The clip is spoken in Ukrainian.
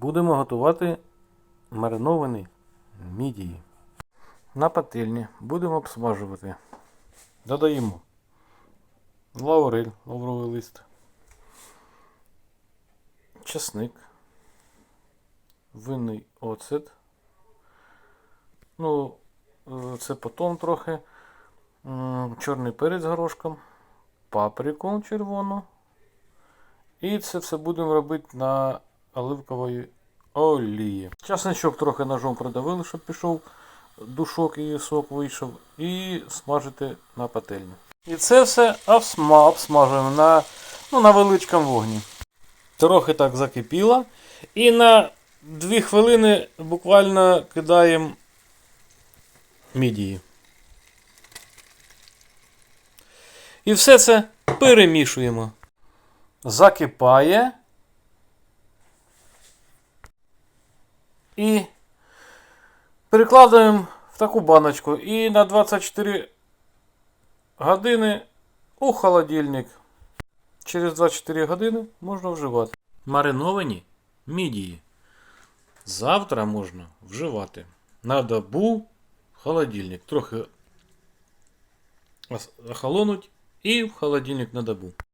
Будемо готувати мариновані мідії. На пательні будемо обсмажувати. Додаємо лаурель, лавровий лист, чесник, винний оцет. Ну, це потім трохи. Чорний перець з горошком, паприку червону. І це все будемо робити на оливкової олії. Часничок трохи ножом придавили, щоб пішов душок і сок вийшов. І смажити на пательні. І це все обсмажуємо на, ну, на величкому вогні. Трохи так закипіло. І на 2 хвилини буквально кидаємо мідії. І все це перемішуємо. Закипає. І перекладаємо в таку баночку. І на 24 години у холодильник. Через 24 години можна вживати. Мариновані мідії. Завтра можна вживати. На добу холодильник. Трохи охолонуть і в холодильник на добу.